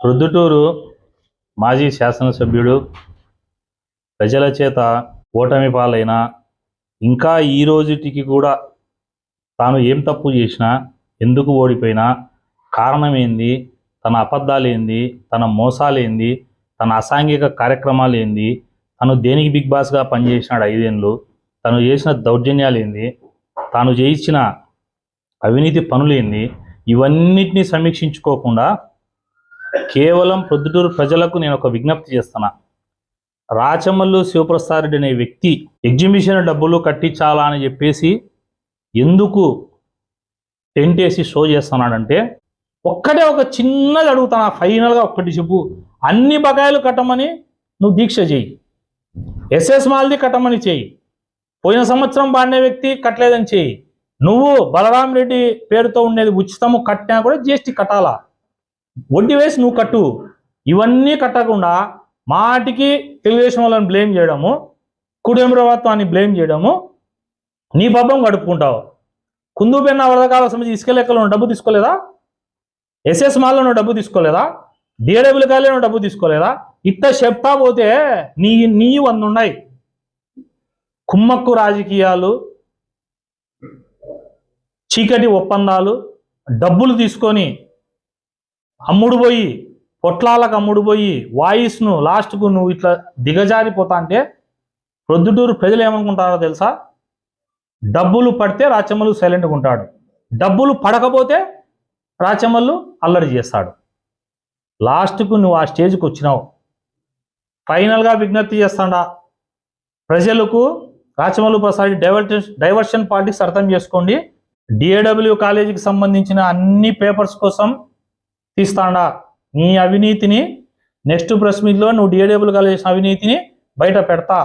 ప్రొద్దుటూరు మాజీ శాసనసభ్యుడు ప్రజల చేత ఓటమి పాలైన ఇంకా ఈ రోజుటికి కూడా తాను ఏం తప్పు చేసినా ఎందుకు ఓడిపోయినా కారణం ఏంది తన అబద్ధాలు ఏంది తన మోసాలు ఏంది తన అసాంఘిక కార్యక్రమాలు ఏంది తను దేనికి బిగ్ బాస్గా పనిచేసినాడు ఐదేళ్ళు తను చేసిన దౌర్జన్యాలు ఏంది తాను చేయించిన అవినీతి పనులేంది ఇవన్నిటిని సమీక్షించుకోకుండా కేవలం ప్రొద్దుటూరు ప్రజలకు నేను ఒక విజ్ఞప్తి చేస్తున్నా. రాచమల్లు శివప్రసాద్ రెడ్డి అనే వ్యక్తి ఎగ్జిబిషన్ డబ్బులు కట్టించాలా అని చెప్పేసి ఎందుకు టెంట్ వేసి షో చేస్తున్నాడంటే ఒక్కటే ఒక చిన్నది అడుగుతాను ఫైనల్గా ఒక్కటి చెప్పు అన్ని బకాయిలు కట్టమని నువ్వు దీక్ష చేయి. ఎస్ఎస్ మాల్ది కట్టమని చేయి. పోయిన సంవత్సరం బాడిన వ్యక్తి కట్టలేదని చేయి. నువ్వు బలరాం రెడ్డి పేరుతో ఉండేది ఉచితము కట్టినా కూడా జిఎస్టీ కట్టాలా? వడ్డీ వేసి నువ్వు కట్టు. ఇవన్నీ కట్టకుండా మాటికి తెలుగుదేశం వాళ్ళని బ్లేమ్ చేయడము కుటుంబ ప్రభుత్వాన్ని బ్లేమ్ చేయడము నీ పాపం గడుపుకుంటావు. కుందుపెన్న వరదకాల సంబంధించి ఇసుక లెక్కలో నువ్వు డబ్బు తీసుకోలేదా? ఎస్ఎస్ మాల్లో నువ్వు డబ్బు తీసుకోలేదా? డిఏడబ్ల్యూ కాలేలో నువ్వు డబ్బు తీసుకోలేదా? ఇట్ట చెప్తా పోతే నీ నీ వన్నున్నాయి కుమ్మక్కు రాజకీయాలు చీకటి ఒప్పందాలు డబ్బులు తీసుకొని అమ్ముడు పోయి పొట్లాలకు అమ్ముడు పోయి వాయిస్ను లాస్ట్కు నువ్వు ఇట్లా దిగజారిపోతా అంటే ప్రొద్దుటూరు ప్రజలు ఏమనుకుంటారో తెలుసా? డబ్బులు పడితే రాచమ్మలు సైలెంట్గా ఉంటాడు. డబ్బులు పడకపోతే రాచమ్మలు అల్లరి చేస్తాడు. లాస్ట్కు నువ్వు ఆ స్టేజ్కి వచ్చినావు. ఫైనల్గా విజ్ఞప్తి చేస్తాడా. ప్రజలకు రాచమల్లు ప్రసాద్ డైవర్టన్ డైవర్షన్ పాలిటిక్స్ అర్థం చేసుకోండి. డిఏడబ్ల్యూ కాలేజీకి సంబంధించిన అన్ని పేపర్స్ కోసం తీస్తాడా. నీ అవినీతిని నెక్స్ట్ ప్రెస్ మీట్లో నువ్వు డిఏడబ్ల్యూ కాలేజ్ అవినీతిని బయట పెడతా.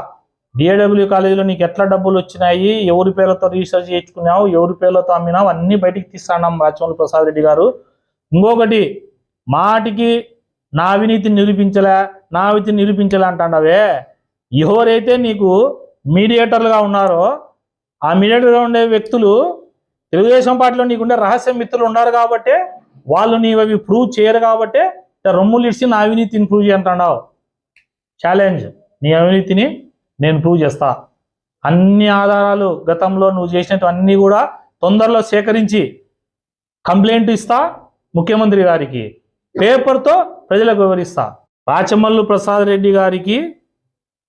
డిఏడబ్ల్యూ కాలేజీలో నీకు ఎట్లా డబ్బులు వచ్చినాయి ఎవరి పేర్లతో రీసెర్చ్ చేయించుకున్నావు ఎవరి పేర్లతో అమ్మినావు అన్ని బయటికి తీస్తాడాం రాచమల్లి ప్రసాద్ రెడ్డి గారు. ఇంకొకటి మాటికి నా అవినీతిని నిరూపించలే నా అవినీతిని నిరూపించలే అంటాడవే ఎవరైతే నీకు మీడియేటర్లుగా ఉన్నారో ఆ మీడియేటర్గా ఉండే వ్యక్తులు తెలుగుదేశం పార్టీలో నీకుండే రహస్య మిత్రులు ఉన్నారు కాబట్టి వాళ్ళు నీవు అవి ప్రూవ్ చేయరు కాబట్టి రొమ్ములు ఇచ్చి నా అవినీతిని ప్రూవ్ చేయంటున్నావు ఛాలెంజ్ నీ అవినీతిని నేను ప్రూవ్ చేస్తా. అన్ని ఆధారాలు గతంలో నువ్వు చేసినట్టు అన్నీ కూడా తొందరలో సేకరించి కంప్లైంట్ ఇస్తా ముఖ్యమంత్రి గారికి. పేపర్తో ప్రజలకు వివరిస్తా. రాచమల్లు ప్రసాద్ రెడ్డి గారికి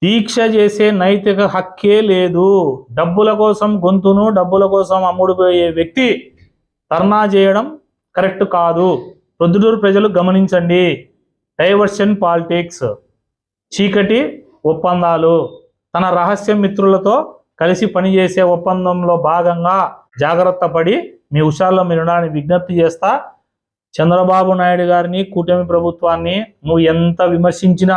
దీక్ష చేసే నైతిక హక్కే లేదు. డబ్బుల కోసం గొంతును డబ్బుల కోసం అమ్ముడుపోయే వ్యక్తి ధర్నా చేయడం కరెక్ట్ కాదు. ప్రొద్దుటూరు ప్రజలు గమనించండి. Diversion politics. చీకటి ఒప్పందాలు. తన రహస్య మిత్రులతో కలిసి పనిచేసే ఒప్పందంలో భాగంగా జాగ్రత్త పడి మీ హుషాల్లో మీరు విజ్ఞప్తి చేస్తా. చంద్రబాబు నాయుడు గారిని కూటమి ప్రభుత్వాన్ని నువ్వు ఎంత విమర్శించినా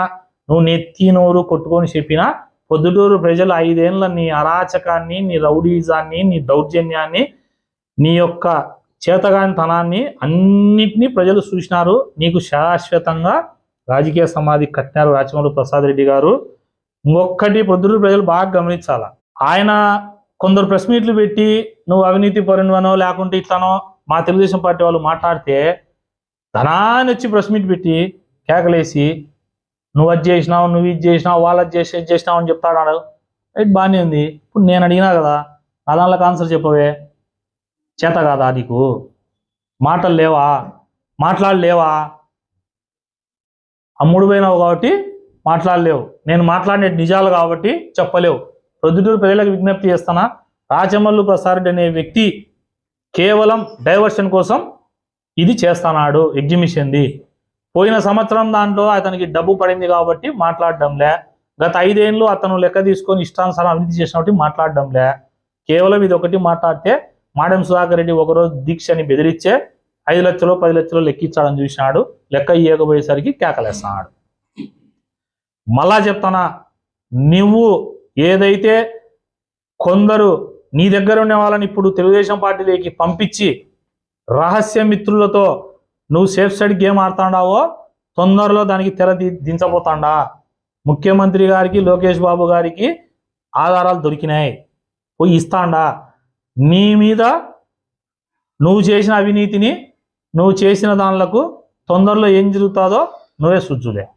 నువ్వు నెత్తి నోరు కొట్టుకొని చెప్పినా పొద్దుటూరు ప్రజలు ఐదేళ్ళ నీ అరాచకాన్ని నీ రౌడీజాన్ని నీ దౌర్జన్యాన్ని నీ యొక్క చేతగానితనాన్ని అన్నిటినీ ప్రజలు చూసినారు. నీకు శాశ్వతంగా రాజకీయ సమాధి కట్టినారు రాచమల్లు ప్రసాద్ రెడ్డి గారు. ఇంకొక్కటి పొద్దుటూరు ప్రజలు బాగా గమనించాల? ఆయన కొందరు ప్రెస్ మీట్లు పెట్టి నువ్వు అవినీతి పరునివనో లేకుంటే ఇట్లానో మా తెలుగుదేశం పార్టీ వాళ్ళు మాట్లాడితే ధనాన్ని వచ్చి ప్రెస్ మీట్ పెట్టి కేకలేసి నువ్వు అది చేసినావు నువ్వు ఇది చేసినావు వాళ్ళు అది చేసి ఇది చేసినావు అని చెప్తాడు రైట్ బాగానే ఉంది. ఇప్పుడు నేను అడిగినా కదా నా దానిలోకి ఆన్సర్ చెప్పవే. చేత కాదా నీకు? మాటలు లేవా? మాట్లాడలేవా? అమ్ముడు పోయినావు కాబట్టి మాట్లాడలేవు. నేను మాట్లాడే నిజాలు కాబట్టి చెప్పలేవు. ప్రొద్దుటూరు ప్రజలకు విజ్ఞప్తి చేస్తానా? రాచమల్లు ప్రసాద్ అనే వ్యక్తి కేవలం డైవర్షన్ కోసం ఇది చేస్తున్నాడు ఎగ్జిబిషన్ది పోయిన సంవత్సరం దాంట్లో అతనికి డబ్బు పడింది కాబట్టి మాట్లాడడంలే. గత ఐదేళ్ళు అతను లెక్క తీసుకొని ఇష్టానుసారం అభివృద్ధి చేసినప్పుడు మాట్లాడడంలే. కేవలం ఇది ఒకటి మాట్లాడితే మాడెం సుధాకర్ రెడ్డి ఒకరోజు దీక్షని బెదిరించే ఐదు లక్షలు పది లక్షలు లెక్కించాడని చూసినాడు. లెక్క ఇయ్యకపోయేసరికి కేకలేస్తున్నాడు మళ్ళా చెప్తానా నువ్వు ఏదైతే కొందరు నీ దగ్గర ఉండే వాళ్ళని ఇప్పుడు తెలుగుదేశం పార్టీలోకి పంపించి రహస్య మిత్రులతో నువ్వు సేఫ్ సైడ్ గేమ్ ఆడుతాడావో తొందరలో దానికి తెర దించబోతాడా దించబోతాండా. ముఖ్యమంత్రి గారికి లోకేష్ బాబు గారికి ఆధారాలు దొరికినాయి. పోయి ఇస్తాండా. నీ మీద నువ్వు చేసిన అవినీతిని నువ్వు చేసిన దానిలకు తొందరలో ఏం జరుగుతుందో నువ్వే సుజ్జులే